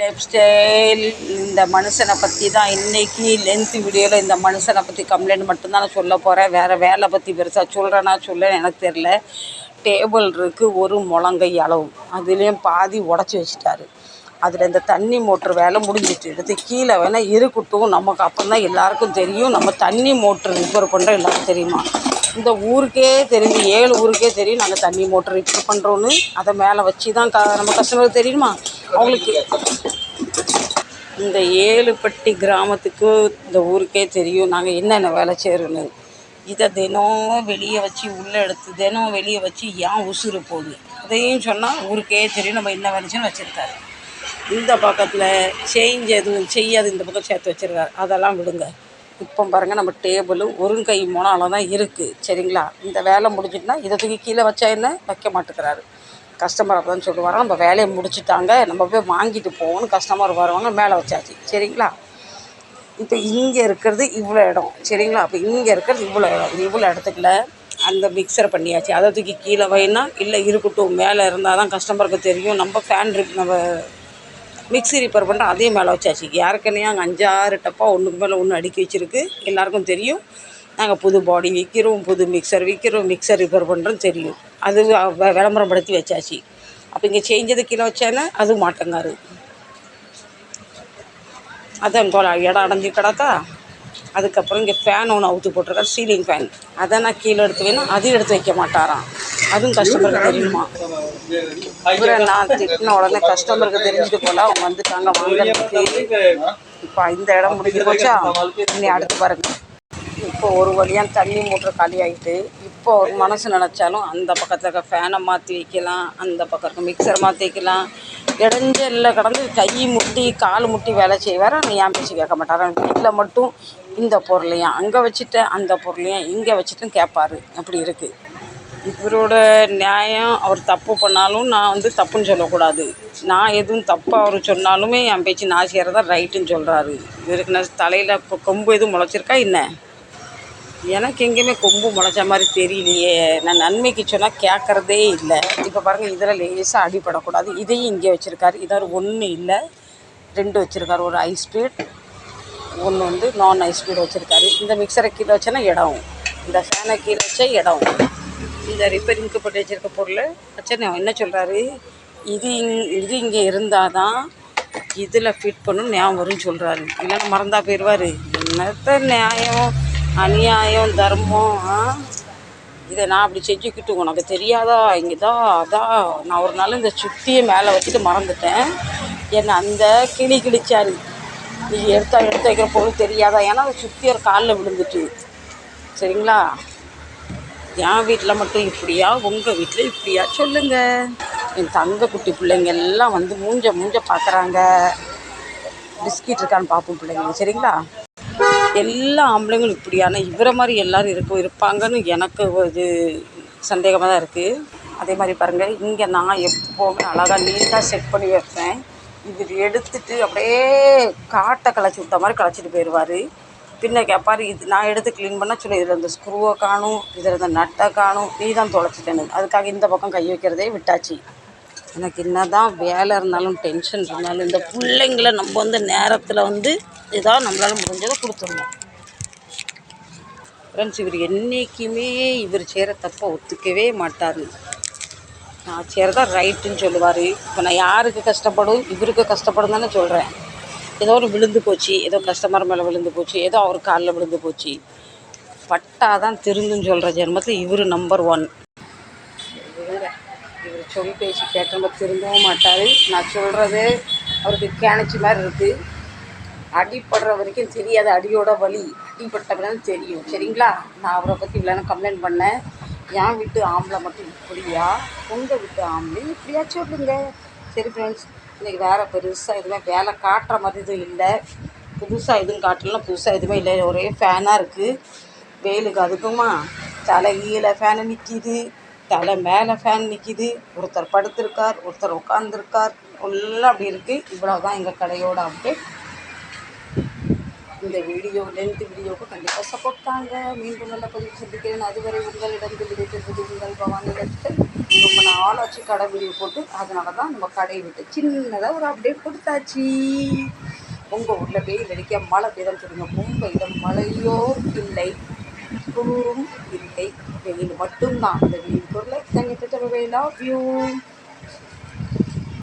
Life style இந்த மனுஷனை பற்றி தான் இன்றைக்கி லென்த் வீடியோவில் இந்த மனுஷனை பற்றி கம்ப்ளைண்ட் மட்டும்தான் நான் சொல்ல போகிறேன் வேறு வேலை பற்றி பெருசாக சொல்கிறேன்னா சொல்ல எனக்கு தெரில டேபிள் இருக்குது ஒரு முழங்கை அளவு. அதுலேயும் பாதி உடச்சி வச்சுட்டாரு. அதில் இந்த தண்ணி மோட்ரு வேலை முடிஞ்சிட்டு எடுத்து கீழே வேணால் இருக்கட்டும். நமக்கு அப்புறம் தான் எல்லாருக்கும் தெரியும். நம்ம தண்ணி மோட்ரு ரிப்பேர் பண்ணுறோம் எல்லாருக்கும் தெரியுமா? இந்த ஊருக்கே தெரியும் ஏழு ஊருக்கே தெரியும் நாங்கள் தண்ணி மோட்ரு ரிப்பேர் பண்ணுறோன்னு அதை மேலே வச்சு தான் க நம்ம கஸ்டமருக்கு தெரியுமா? அவங்களுக்கு இந்த ஏழுப்பட்டி கிராமத்துக்கு இந்த ஊருக்கே தெரியும். நாங்கள் என்னென்ன வேலை செய்கிறோன்னு இதை தினம் வெளியே வச்சு உள்ளே எடுத்து தினம் வெளியே வச்சு ஏன் உசுறு போகுது? அதையும் சொன்னால் ஊருக்கே தெரியும். நம்ம என்ன வேலை வச்சுருக்காரு. இந்த பக்கத்தில் சேஞ்ச் எதுவும் செய்யாது. இந்த பக்கம் சேர்த்து வச்சுருக்காரு. அதெல்லாம் விடுங்க. இப்போ பாருங்கள் நம்ம டேபிள் ஒரு கை மூணால தான் இருக்குது சரிங்களா? இந்த வேலை முடிஞ்சிட்டுனா இதை தூக்கி கீழே வச்சா என்ன? வைக்க மாட்டேங்கிறாரு. கஸ்டமர் அப்போ தான் சொல்லுவாங்க நம்ம வேலையை முடிச்சுட்டாங்க. நம்ம போய் வாங்கிட்டு போவோம்னு கஸ்டமர் வருவாங்க. மேலே வச்சாச்சு. சரிங்களா? இப்போ இங்கே இருக்கிறது இவ்வளோ இடம். சரிங்களா? அப்போ இங்கே இருக்கிறது இவ்வளோ இடம். இது இவ்வளோ இடத்துக்குள்ள அந்த மிக்சர் பண்ணியாச்சு. அதை தூக்கி கீழே வைனா இல்லை இருக்கட்டும் மேலே இருந்தால் தான் கஸ்டமருக்கு தெரியும். நம்ம ஃபேன் ரிப் நம்ம மிக்ஸி ரிப்பேர் பண்ணுறோம் அதையும் மேலே வச்சாச்சு. ஏற்கனவே அங்கே அஞ்சாறு டப்பா ஒன்றுக்கு மேலே ஒன்று அடுக்கி வச்சுருக்கு. எல்லாருக்கும் தெரியும். நாங்கள் புது பாடி விற்கிறோம் புது மிக்சர் விற்கிறோம் மிக்சர் ரிப்பேர் பண்ணுறோம் தெரியும். அது விளம்பரப்படுத்தி வச்சாச்சு. அப்போ இங்கே செஞ்சது கீழே வச்சானே அதுவும் மாட்டங்காரு. அதான் போல இடம் அடைஞ்சு கிடக்கா அதுக்கப்புறம் இங்கே ஃபேன் ஒன்று அவுத்து போட்டிருக்காரு சீலிங் ஃபேன் அதை நான் கீழே எடுத்து வேணும் அதையும் எடுத்து வைக்க மாட்டாராம். அதுவும் கஸ்டமருக்கு தெரியுமா? இவரை நான் திட்டின உடனே கஸ்டமருக்கு தெரிஞ்சுட்டு போல அவங்க வந்துட்டாங்க வாங்குறதுக்கு. இப்போ இந்த இடம் முடிஞ்சு போச்சா? இனி அடுத்து பாருங்கள் இப்போ ஒரு வழியாக தண்ணி மூட்டர் காலி ஆகிட்டு இப்போ ஒரு மனசு நினச்சாலும் அந்த பக்கத்தில் இருக்க ஃபேனை மாற்றி வைக்கலாம் அந்த பக்கம் இருக்க மிக்சர் மாற்றி வைக்கலாம். இடைஞ்சல்ல கடந்து கை முட்டி கால் முட்டி வேலை செய்வார். நீ என் பேச்சு கேட்க மாட்டார். வீட்டில் மட்டும் இந்த பொருளையும் அங்கே வச்சுட்டேன் அந்த பொருளையும் இங்கே வச்சுட்டும் கேட்பாரு. அப்படி இருக்குது இவரோட நியாயம் அவர் தப்பு பண்ணாலும் நான் வந்து தப்புன்னு சொல்லக்கூடாது. நான் எதுவும் தப்பு அவர் சொன்னாலுமே என் பேச்சு நான் செய்கிறதா ரைட்டுன்னு சொல்கிறாரு இவருக்கு நான் தலையில் இப்போ கொம்பு எதுவும் முளைச்சிருக்கா என்ன? எனக்கு எங்கேயுமே கொம்பு முளைச்ச மாதிரி தெரியலையே. நான் நன்மைக்கு சொன்னால் கேட்குறதே இல்லை. இப்போ பாருங்கள் இதில் லேசாக அடிபடக்கூடாது. இதையும் இங்கே வச்சுருக்காரு. இதாவது ஒன்று இல்லை. ரெண்டு வச்சுருக்காரு. ஒரு ஹை ஸ்பீட் ஒன்று வந்து நான் ஹை ஸ்பீட் வச்சுருக்காரு. இந்த மிக்சரை கீழே வச்சேன்னா இடம் இந்த ஃபேனை கீழே வச்சா இடம் இந்த ரிப்பேரிங்க்கு போட்டு வச்சுருக்க பொருள் வச்சா என்ன சொல்கிறாரு இது இங் இது இங்கே இருந்தால் தான் இதில் ஃபிட் பண்ணணும் ஞாபகம் வரும்னு சொல்கிறாரு இல்லைன்னா மறந்தா போயிடுவார் என்னத்த நியாயம்? அநியாயம் தர்மம் இதை நான் அப்படி செஞ்சுக்கிட்டு உனக்கு தெரியாதா? இங்கே தான் அதான் நான் ஒரு நாள் இந்த சுத்தியை மேலே வச்சுட்டு மறந்துட்டேன். என்னை அந்த கிளி கிழிச்சாரு நீ. எடுத்தா எடுத்து வைக்கிற பொருள் தெரியாதா? ஏன்னா அந்த சுத்தியர் காலில் விழுந்துட்டு. சரிங்களா? என் வீட்டில் மட்டும் இப்படியா? உங்கள் வீட்டில் இப்படியா? சொல்லுங்கள் என் தங்க குட்டி பிள்ளைங்க எல்லாம் வந்து மூஞ்ச மூஞ்ச பார்க்குறாங்க. பிஸ்கட் இருக்கான்னு பார்ப்போம் பிள்ளைங்க. சரிங்களா? எல்லா ஆம்பளைங்களும் இப்படியான இவரை மாதிரி எல்லாரும் இருக்க இருப்பாங்கன்னு எனக்கு இது சந்தேகமாக தான் இருக்குது அதே மாதிரி பாருங்கள் இங்கே நான் எப்போவுமே அழகாக நீட்டாக செட் பண்ணி வைப்பேன். இவர் எடுத்துட்டு அப்படியே காட்டை களைச்சி விட்ட மாதிரி களைச்சிட்டு போயிடுவார். பின்ன கேட்பார் இது நான் எடுத்து க்ளீன் பண்ணால் சொல்லி இதில் இந்த ஸ்க்ரூவை காணும் இதில் இந்த நட்டை காணும் நீ தான் தொலைச்சிட்டேன்னு. அதுக்காக இந்த பக்கம் கை வைக்கிறதே விட்டாச்சு. எனக்கு என்ன தான் வேலை இருந்தாலும் டென்ஷன் இருந்தாலும் இந்த பிள்ளைங்கள நம்ம வந்து நேரத்தில் வந்து ஏதாவது நம்மளால் முடிஞ்சதை கொடுத்துடணும். ஃப்ரெண்ட்ஸ் இவர் என்றைக்குமே இவர் செய்கிற தப்பை ஒத்துக்கவே மாட்டார். நான் செய்கிறதா ரைட்டுன்னு சொல்லுவார். இப்போ நான் யாருக்கு கஷ்டப்படும்? இவருக்கு கஷ்டப்படும் தானே சொல்கிறேன் ஏதோ ஒரு விழுந்து போச்சு. ஏதோ கஸ்டமர் மேலே விழுந்து போச்சு. ஏதோ அவர் காலில் விழுந்து போச்சு. பட்டாதான் திருந்துன்னு சொல்கிற ஜென்மத்தில் இவர் நம்பர் ஒன் இவர் சொல் பேச்சு கேட்ட திரும்பவும் மாட்டார். நான் சொல்கிறது அவருக்கு கேணிச்சி மாதிரி இருக்குது அடிப்படுற வரைக்கும் தெரியாது அடியோட வலி அடிப்பட்ட தெரியும். சரிங்களா? நான் அவரை பற்றி இவ்வளோ கம்ப்ளைண்ட் பண்ணேன். என் வீட்டு ஆம்பளை மட்டும் இப்படியா? உங்கள் வீட்டு ஆம்பளை இப்படியாச்சும் விடுங்க சரி ஃப்ரெண்ட்ஸ் இன்றைக்கி வேறு பெருசாக எதுவுமே வேலை காட்டுற மாதிரி எதுவும் இல்லை. புதுசாக எதுவும் காட்டலாம் புதுசாக எதுவுமே இல்லை. ஒரே ஃபேனாக இருக்குது வெயிலுக்கு அதுக்குமா? தலை கீழே ஃபேனு நிற்கிது தலை மேலே ஃபேன் நிற்கிது ஒருத்தர் படுத்திருக்கார் ஒருத்தர் உட்காந்துருக்கார் எல்லாம் அப்படி இருக்குது இவ்வளோ தான் எங்கள் கடையோட அப்டேட் இந்த வீடியோ லென்த் வீடியோவுக்கு கண்டிப்பாக சப்போர்ட் தாங்க. மீண்டும் நல்ல பதிவு சந்திக்கிறேன். அதுவரை உங்களிடம் விடைபெறுவது உங்கள் பவானிடத்தில் லட்சன் ரொம்ப நாளாச்சு கடை வீடியோ போட்டு. அதனால தான் நம்ம கடை விட்டு சின்னதாக ஒரு அப்டேட் கொடுத்தாச்சு. உங்கள் ஊரில் வெயில் அடிக்க மழை பெய்தான் சொல்லுங்க மும்பையில் மழையோ இல்லை. குளிரும் இல்லை. வெயில் மட்டும்தான். அந்த வெயில் பொருளை தங்கிட்டு லவ் வியூ